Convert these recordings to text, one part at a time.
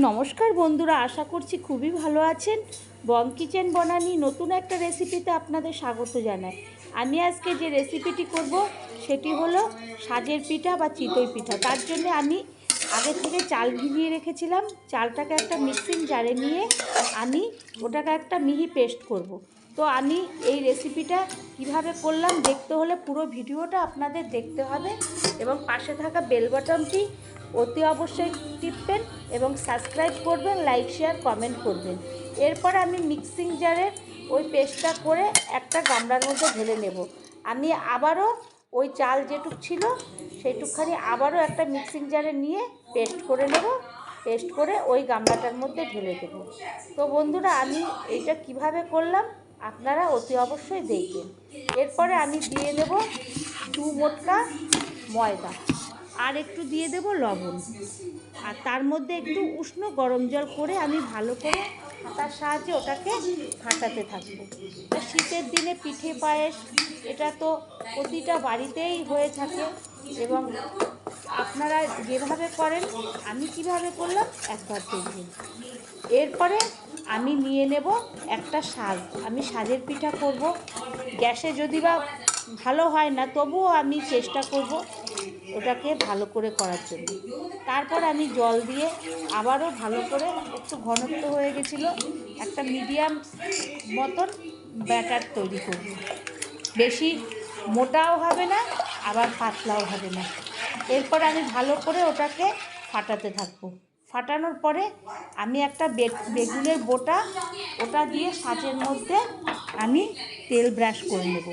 নমস্কার বন্ধুরা, আশা করছি খুবই ভালো আছেন। বং কিচেন বনানি নতুন একটা রেসিপিতে আপনাদের স্বাগত জানাই। আমি আজকে যে রেসিপিটি করব, সেটি হলো সাজের পিঠা বা চিতই পিঠা। তার জন্য আমি আগে থেকে চাল ভিজিয়ে রেখেছিলাম। চালটাকে একটা মিক্সিং জারে নিয়ে আমি ওটাকে একটা মিহি পেস্ট করব। তো আমি এই রেসিপিটা কীভাবে করলাম, দেখতে হলে পুরো ভিডিওটা আপনাদের দেখতে হবে এবং পাশে থাকা বেল বাটনটি অতি অবশ্যই টিপবেন এবং সাবস্ক্রাইব করবেন লাইক শেয়ার কমেন্ট করবেন। এরপর আমি মিক্সিং জারের ওই পেস্টটা করে একটা গামলার মধ্যে ঢেলে নেব। আমি আবারও ওই চাল যেটুক ছিল, সেইটুকখানি আবারও একটা মিক্সিং জারে নিয়ে পেস্ট করে নেব। পেস্ট করে ওই গামলাটার মধ্যে ঢেলে দেবো। তো বন্ধুরা, আমি এইটা কীভাবে করলাম আপনারা অতি অবশ্যই দেখবেন। এরপরে আমি দিয়ে দেব দু মোটকা ময়দা। আর একটু দিয়ে দেব লবণ। আর তার মধ্যে একটু উষ্ণ গরম জল করে আমি ভালো করে তার সাহায্যে ওটাকে ফাটাতে থাকব। শীতের দিনে পিঠে পায়েস, এটা তো প্রতিটা বাড়িতেই হয়ে থাকে এবং আপনারা যেভাবে করেন, আমি কীভাবে করলাম, একবার দেখবেন। এরপরে আমি নিয়ে নেব একটা সাজ আমি সাজের পিঠা করব। গ্যাসে যদি বা ভালো হয় না, তবুও আমি চেষ্টা করব ওটাকে ভালো করে করার জন্য। তারপর আমি জল দিয়ে আবারও ভালো করে একটু ঘনত্ব হয়ে গেছিল, একটা মিডিয়াম মতন ব্যাটার তৈরি করব। বেশি মোটাও হবে না, আবার পাতলাও হবে না। এরপর আমি ভালো করে ওটাকে ফাটাতে থাকব। ফাটানোর পরে আমি একটা বেগুনের বোটা, ওটা দিয়ে সাজের মধ্যে আমি তেল ব্রাশ করে নেব।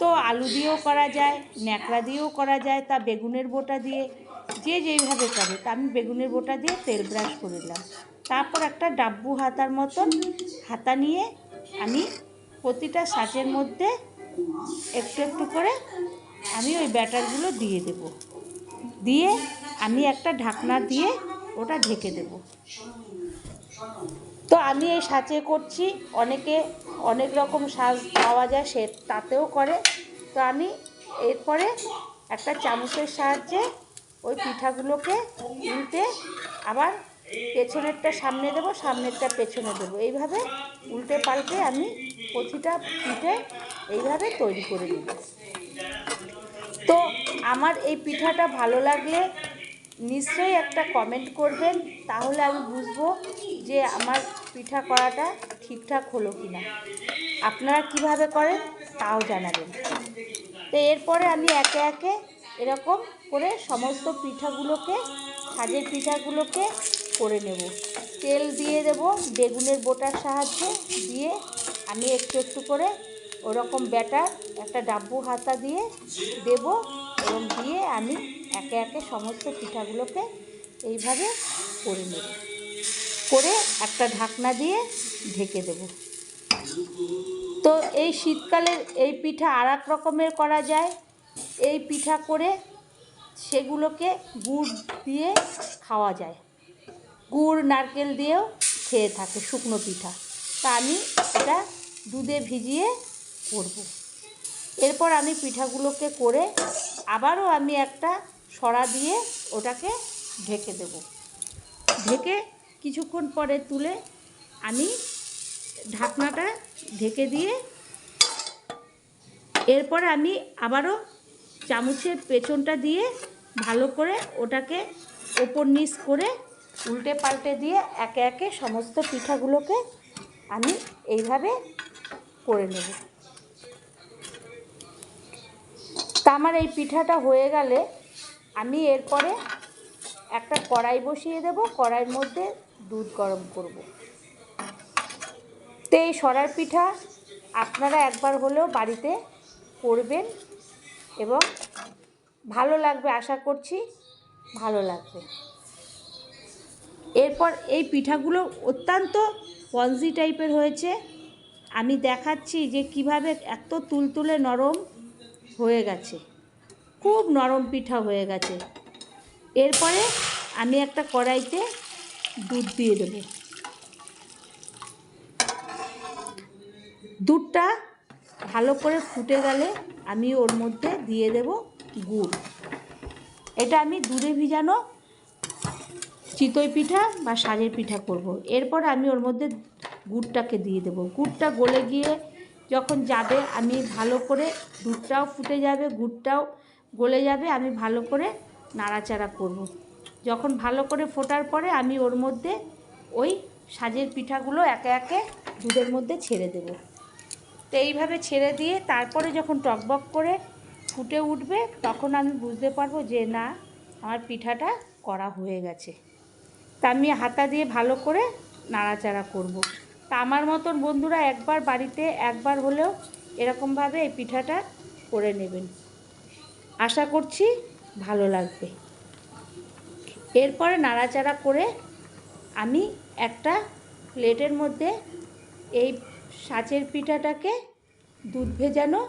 তো আলু দিয়েও করা যায়, ন্যাকড়া দিয়েও করা যায় তা বেগুনের বোটা দিয়ে। যে যেইভাবে করে, তা আমি বেগুনের বোটা দিয়ে তেল ব্রাশ করে দিলাম তারপর একটা ডাব্বু হাতার মতন হাতা নিয়ে আমি প্রতিটা সাজের মধ্যে একটু একটু করে আমি ওই ব্যাটারগুলো দিয়ে দেব। দিয়ে আমি একটা ঢাকনা দিয়ে ওটা ঢেকে দেব। তো আমি এই সাঁচে করছি। অনেকে অনেক রকম সাজ পাওয়া যায়, সে তাতেও করে। তো আমি এরপরে একটা চামচের সাহায্যে ওই পিঠাগুলোকে উল্টে আবার পেছনেরটা সামনে দেবো, সামনেরটা পেছনে দেবো। এইভাবে উল্টে পাল্টে আমি প্রতিটা পিঠে এইভাবে তৈরি করে নেব। তো আমার এই পিঠাটা ভালো লাগলে নিশ্চয়ই একটা কমেন্ট করবেন, তাহলে আমি বুঝব যে আমার পিঠা করাটা ঠিকঠাক হলো কি না আপনারা কীভাবে করেন তাও জানাবেন। তো এরপরে আমি একে একে এরকম করে সমস্ত পিঠাগুলোকে সাজের পিঠাগুলোকে করে নেব। তেল দিয়ে দেব, বেগুনের বোটার সাহায্যে দিয়ে আমি একটু একটু করে ওরকম ব্যাটার, একটা ডাব্বু হাতা দিয়ে দেব এবং দিয়ে আমি একে একে সমস্ত পিঠাগুলোকে এইভাবে করে নেব। করে একটা ঢাকনা দিয়ে ঢেকে দেব। তো এই শীতকালের এই পিঠা আর এক রকমের করা যায়। এই পিঠা করে সেগুলোকে গুড় দিয়ে খাওয়া যায়। গুড়, নারকেল দিয়েও খেয়ে থাকে শুকনো পিঠা। তা আমি এটা দুধে ভিজিয়ে করব। এরপর আমি পিঠাগুলোকে করে আবারও আমি একটা সরা দিয়ে ওটাকে ঢেকে দেব। ঢেকে কিছুক্ষণ পরে তুলে আমি ঢাকনাটা ঢেকে দিয়ে এরপর আমি আবারও চামচের পেছনটা দিয়ে ভালো করে ওটাকে ওপর নিচ করে উল্টে পাল্টে দিয়ে একে একে সমস্ত পিঠাগুলোকে আমি এইভাবে করে নেব। তা আমার এই পিঠাটা হয়ে গেলে আমি এরপরে একটা কড়াই বসিয়ে দেব, কড়াইয়ের মধ্যে দুধ গরম করব। তো এই সরার পিঠা আপনারা একবার হলেও বাড়িতে করবেন এবং ভালো লাগবে, আশা করছি ভালো লাগবে। এরপর এই পিঠাগুলো অত্যন্ত পঞ্জি টাইপের হয়েছে। আমি দেখাচ্ছি যে কীভাবে এত তুলতুলে নরম হয়ে গেছে। খুব নরম পিঠা হয়ে গেছে। এরপরে আমি একটা কড়াইতে দুধ দিয়ে দেবো। দুধটা ভালো করে ফুটে গেলে আমি ওর মধ্যে দিয়ে দেব গুড়। এটা আমি দুধে ভিজানো চিতই পিঠা বা সাজের পিঠা করব। এরপর আমি ওর মধ্যে গুড়টাকে দিয়ে দেবো। গুড়টা গলে গিয়ে যখন যাবে, আমি ভালো করে দুধটাও ফুটে যাবে, গুড়টাও গলে যাবে, আমি ভালো করে নাড়াচাড়া করব। যখন ভালো করে ফোটার পরে আমি ওর মধ্যে ওই সাজের পিঠাগুলো একে একে দুধের মধ্যে ছেড়ে দেবো তো এইভাবে ছেড়ে দিয়ে তারপরে যখন টকবক করে ফুটে উঠবে, তখন আমি বুঝতে পারব যে না, আমার পিঠাটা করা হয়ে গেছে তা আমি হাতা দিয়ে ভালো করে নাড়াচাড়া করব। তা আমার মতন বন্ধুরা একবার বাড়িতে একবার হলেও এরকমভাবে এই পিঠাটা করে নেবেন আশা করছি ভালো লাগবে। এরপরে নাড়াচাড়া করে আমি একটা প্লেটের মধ্যে এই সাঁচের পিঠাটাকে দুধ ভেজানো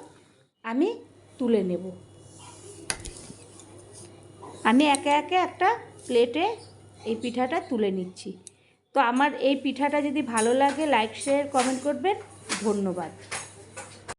আমি তুলে নেব। আমি একে একে একটা প্লেটে এই পিঠাটা তুলে নিচ্ছি। তো আমার এই পিঠাটা যদি ভালো লাগে লাইক শেয়ার কমেন্ট করবেন। ধন্যবাদ।